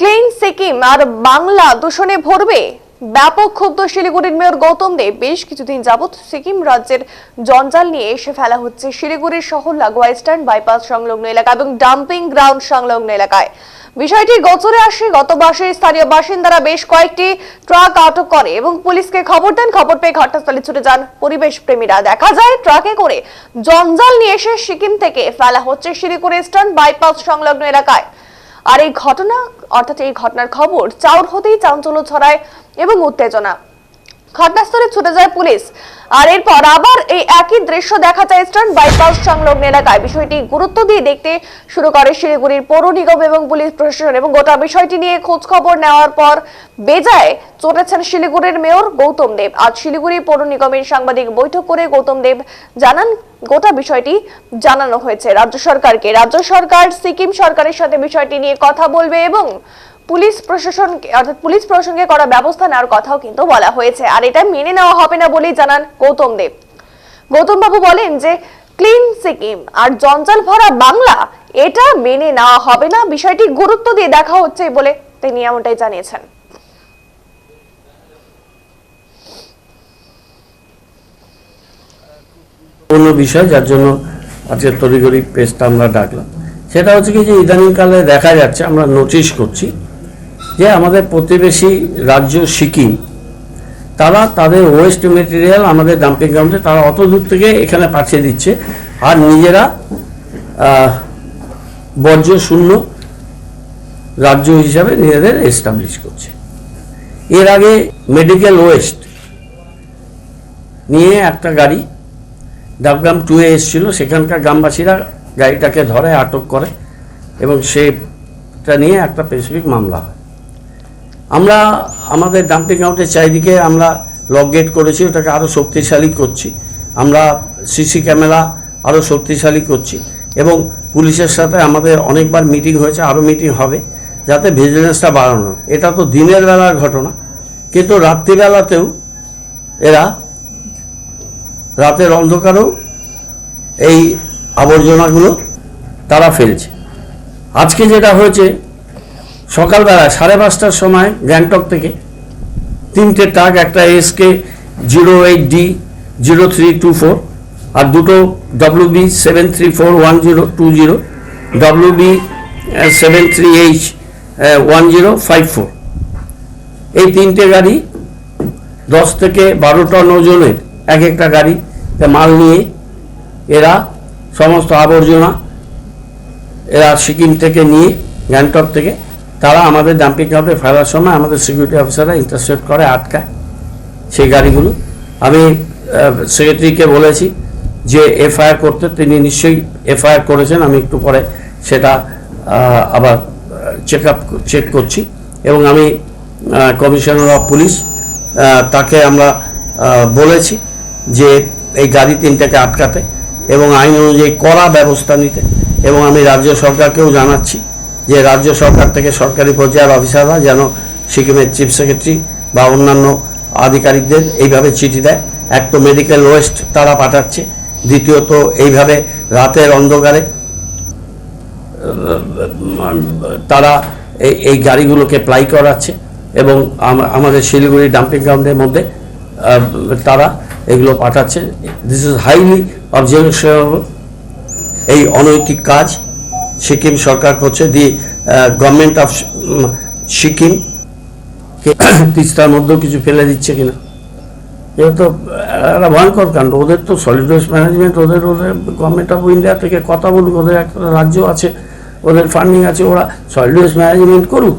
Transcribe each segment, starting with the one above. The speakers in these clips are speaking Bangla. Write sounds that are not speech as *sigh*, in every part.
ক্লিন সিকিম আর বাংলা দূষণে ভরবে। ব্যাপক ক্ষুব্ধ শিলিগুড়ির মেয়র গৌতম দেব বেশ কিছুদিন যাবৎ সিকিম রাজ্যের জঞ্জাল নিয়ে এসে ফেলা হচ্ছে শিলিগুড়ির শহর লাগোয়া ইস্টার্ন বাইপাস সংলগ্ন এলাকা এবং ডাম্পিং গ্রাউন্ড সংলগ্ন এলাকায়। বিষয়টি গোচরে আসে, গত মাসে স্থানীয় বাসিন্দারা বেশ কয়েকটি ট্রাক আটক করে এবং পুলিশকে খবর দেন, খবর পেয়ে ঘটনাস্থলে ছুটে যান পরিবেশ প্রেমীরা দেখা যায়, ট্রাকে করে জঞ্জাল নিয়ে এসে সিকিম থেকে ফেলা হচ্ছে শিলিগুড়ি ইস্টার্ন বাইপাস সংলগ্ন এলাকায়। আর এই ঘটনা অর্থাৎ এই ঘটনার খবর চাউর হতেই চাঞ্চল্য ছড়ায় এবং উত্তেজনা। ঘটনাস্থলে ছুটে যায় পুলিশ। আর এরপর আবার এই একই দৃশ্য দেখা যায় ইস্টার্ন বাইপাস সংলগ্ন এলাকায়। বিষয়টি গুরুত্ব দিয়ে দেখতে শুরু করে শিলিগুড়ির পৌর নিগম এবং পুলিশ প্রশাসন এবং গোটা বিষয়টি নিয়ে খোঁজ খবর নেওয়ার পর বেজায় চটেছেন শিলিগুড়ির মেয়র গৌতম দেব। আজ শিলিগুড়ি পৌর নিগমের সাংবাদিক বৈঠক করে গৌতম দেব জানান, গোটা বিষয়টি জানানো হয়েছে। রাজ্য সরকারকে, রাজ্য সরকার, সিকিম সরকারের সাথে বিষয়টি নিয়ে কথা বলবে এবং পুলিশ প্রশাসন, অর্থাৎ পুলিশ প্রশাসনকে করা ব্যবস্থা নেওয়ার কথাও কিন্তু বলা হয়েছে। আর এটা মেনে নেওয়া হবে না বলেই জানান গৌতম দেব। গৌতম বাবু বলেন যে, ক্লিন সিকিম আর জঞ্জাল ভরা বাংলা, এটা মেনে নেওয়া হবে না। বিষয়টি গুরুত্ব দিয়ে দেখা হচ্ছে বলে তিনি এমনটাই জানিয়েছেন। অন্য বিষয়, যার জন্য আজকে তড়িঘড়ি প্রেসটা আমরা ডাকলাম। সেটা হচ্ছে কি যে, ইদানিংকালে দেখা যাচ্ছে, আমরা নোটিশ করছি যে আমাদের প্রতিবেশী রাজ্য সিকিম, তারা তাদের ওয়েস্ট মেটেরিয়াল আমাদের ডাম্পিং গ্রাউন্ডে তারা অত দূর থেকে এখানে পাঠিয়ে দিচ্ছে। আর নিজেরা বর্জ্য শূন্য রাজ্য হিসাবে নিজেদের এস্টাবলিশ করছে। এর আগে মেডিকেল ওয়েস্ট নিয়ে একটা গাড়ি ডাবগ্রাম টুয়ে এসেছিল। সেখানকার গ্রামবাসীরা গাড়িটাকে ধরে, আটক করে এবং সেটা নিয়ে একটা স্পেসিফিক মামলা হয়। আমরা আমাদের ডাম্পিং গ্রাউন্ডের চারিদিকে আমরা লক গেট করেছি, ওটাকে আরও শক্তিশালী করছি। আমরা সিসি ক্যামেরা আরও শক্তিশালী করছি এবং পুলিশের সাথে আমাদের অনেকবার মিটিং হয়েছে আরও মিটিং হবে, যাতে ভিজিলেন্সটা বাড়ানো এটা তো দিনের বেলার ঘটনা, কিন্তু রাত্রিবেলাতেও এরা রাতের অন্ধকারেও এই আবর্জনাগুলো তারা ফেলছে। আজকে যেটা হয়েছে সকালবেলা সাড়ে পাঁচটার সময় গ্যাংটক থেকে তিনটে ট্রাক, একটা S K zero eight D zero three two four আর দুটো W B seven three four one zero two zero W B seven three H one zero five four এই তিনটে গাড়ি দশ থেকে বারোটা নজনের এক একটা গাড়িতে মাল নিয়ে এরা সমস্ত আবর্জনা এরা সিকিম থেকে নিয়ে গ্যাংটক থেকে তারা আমাদের ডাম্পিং গ্রাউন্ডে ফেলার সময় আমাদের সিকিউরিটি অফিসাররা ইন্টারসেপ্ট করে, আটকায় সেই গাড়িগুলো। আমি সেক্রেটারিকে বলেছি যে এফআইআর করতে, তিনি নিশ্চয়ই এফআইআর করেছেন, আমি একটু পরে সেটা আবার চেক আপ চেক করছি। এবং আমি কমিশনার অফ পুলিশ তাকে আমরা বলেছি যে এই গাড়ি তিনটাকে আটকাতে এবং আইন অনুযায়ী কড়া ব্যবস্থা নিতে। এবং আমি রাজ্য সরকারকেও জানাচ্ছি যে রাজ্য সরকার থেকে সরকারি পর্যায়ের অফিসাররা যেন সিকিমের চিফ সেক্রেটারি বা অন্যান্য আধিকারিকদের এইভাবে চিঠি দেয়। এক তো মেডিকেল ওয়েস্ট তারা পাঠাচ্ছে। দ্বিতীয়ত এইভাবে রাতের অন্ধকারে, তারা এই গাড়িগুলোকে প্লাই করাচ্ছে এবং আমাদের শিলিগুড়ি ডাম্পিং গ্রাউন্ডের মধ্যে তারা এগুলো পাঠাচ্ছে। দিস ইজ হাইলি অবজেকশনেবল এই অনৈতিক কাজ সিকিম সরকার হচ্ছে দি গভর্নমেন্ট অফ সিকিম *coughs* তিস্তার মধ্যেও কিছু ফেলে দিচ্ছে কিনা। এটা তো একটা ভয়ঙ্কর কাণ্ড। ওদের তো সলিড ওয়েস্ট ম্যানেজমেন্ট ওদের ওদের গভর্নমেন্ট অফ ইন্ডিয়া থেকে কথা বলুক, ওদের একটা রাজ্য আছে, ওদের ফান্ডিং আছে, ওরা সলিড ওয়েস্ট ম্যানেজমেন্ট করুক।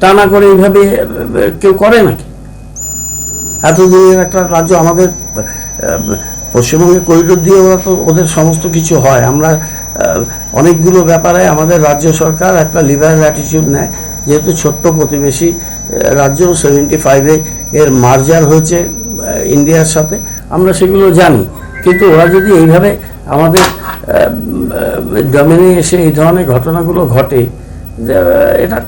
তা না করে এইভাবে কেউ করে নাকি? এতদিনের একটা রাজ্য আমাদের পশ্চিমবঙ্গে করিডোর দিয়ে ওরা তো ওদের সমস্ত কিছু হয়। আমরা অনেকগুলো ব্যাপারে আমাদের রাজ্য সরকার একটা লিবারেল অ্যাটিটিউড নেয়। যেহেতু ছোট্ট প্রতিবেশী রাজ্য সেভেন্টি ফাইভে এর মার্জার হয়েছে ইন্ডিয়ার সাথে। আমরা সেগুলো জানি। কিন্তু ওরা যদি এইভাবে আমাদের ডমিনে এসে এই ধরনের ঘটনাগুলো ঘটে এটা